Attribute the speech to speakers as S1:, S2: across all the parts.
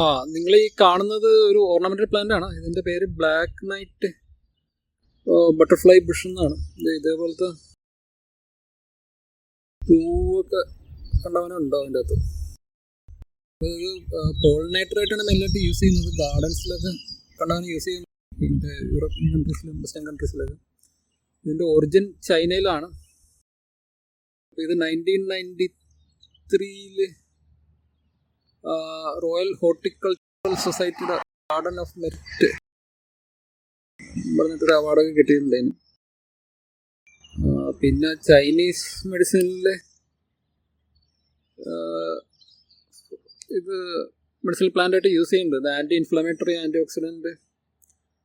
S1: ആ നിങ്ങൾ ഈ കാണുന്നത് ഒരു ഓർണമെന്റൽ പ്ലാന്റ് ആണ്. ഇതിന്റെ പേര് ബ്ലാക്ക് നൈറ്റ് ബട്ടർഫ്ലൈ ബുഷ് എന്നാണ്. ഇത് ഇതേപോലത്തെ പൂവൊക്കെ കണ്ടവനുണ്ടോ അതിന്റെ അകത്ത്? ഒരു പോളിനേറ്ററായിട്ടാണ് മെയിനായിട്ട് യൂസ് ചെയ്യുന്നത്. ഗാർഡൻസിലൊക്കെ കണ്ടവന് യൂസ് ചെയ്യുന്നത് മറ്റേ യൂറോപ്യൻ കൺട്രീസിലും വെസ്റ്റേൺ കൺട്രീസിലൊക്കെ ഇതിന്റെ ഒറിജിൻ ചൈനയിലാണ്. ഇത് നയന്റീൻ നയന്റി ത്രീയിൽ റോയൽ ഹോർട്ടിക്കൾച്ചറൽ സൊസൈറ്റിയുടെ ഗാർഡൻ ഓഫ് മെറിറ്റ് പറഞ്ഞിട്ടൊരു അവാർഡൊക്കെ കിട്ടിയിട്ടുണ്ടായിരുന്നു. പിന്നെ ചൈനീസ് മെഡിസിനിലെ ഇത് മെഡിസിനൽ പ്ലാന്റായിട്ട് യൂസ് ചെയ്യുന്നുണ്ട്. Anti inflammatory anti oxidant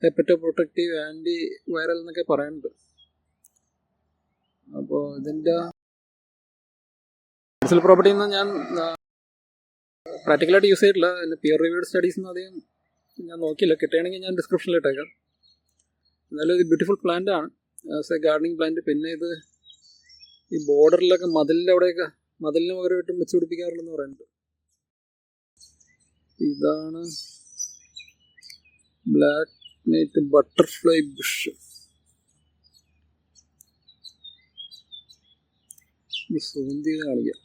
S1: hepato protective anti viral എന്നൊക്കെ പറയുന്നുണ്ട്. അപ്പോൾ ഇതിന്റെ മെഡിസിനൽ പ്രോപ്പർട്ടി എന്ന് ഞാൻ പ്രാക്ടിക്കലായിട്ട് യൂസ് ചെയ്തിട്ടില്ല. പിയർ റിവ്യൂഡ് സ്റ്റഡീസ് ഒന്നും അധികം ഞാൻ നോക്കിയില്ല. കിട്ടുകയാണെങ്കിൽ ഞാൻ ഡിസ്ക്രിപ്ഷനിൽ ഇട്ടേക്കാം. എന്നാലും ഇത് ബ്യൂട്ടിഫുൾ പ്ലാന്റ് ആണ്. ആസ് എ ഗാർഡനിങ് പ്ലാന്റ് പിന്നെ ഇത് ഈ ബോർഡറിലൊക്കെ മതിലിന്റെ അവിടെയൊക്കെ മതിലിന് പകരമായിട്ടും വെച്ച് പിടിപ്പിക്കാറുണ്ടെന്ന് പറയുന്നുണ്ട്. ഇതാണ് black knight butterfly bush zoom ചെയ്ത് കാണിക്കാം.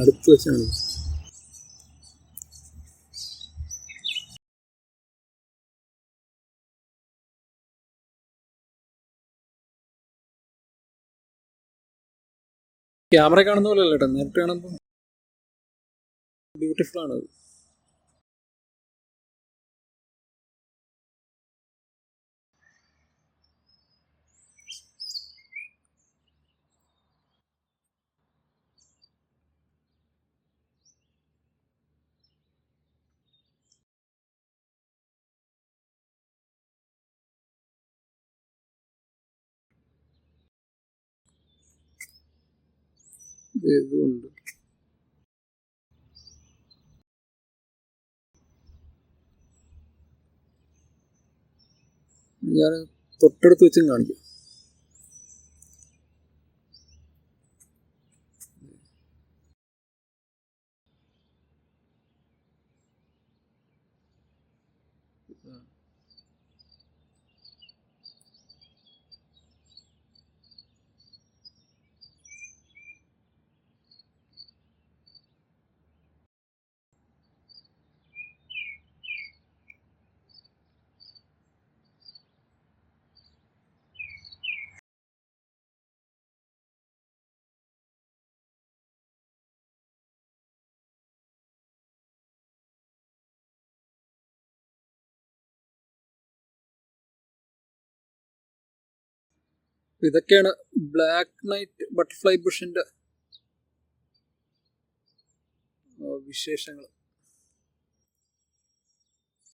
S1: അടുത്ത് വെച്ച് കാണിക്കാം. ക്യാമറ കാണുന്ന പോലെ അല്ല കേട്ടോ. നേരിട്ട് കാണുമ്പോൾ ബ്യൂട്ടിഫുൾ ആണ് ഇതുണ്ട്. ഞാൻ തൊട്ടടുത്ത് വെച്ചും കാണിക്കാം. ഇതൊക്കെയാണ് ബ്ലാക്ക് നൈറ്റ് ബട്ടർഫ്ലൈ ബുഷിന്റെ വിശേഷങ്ങൾ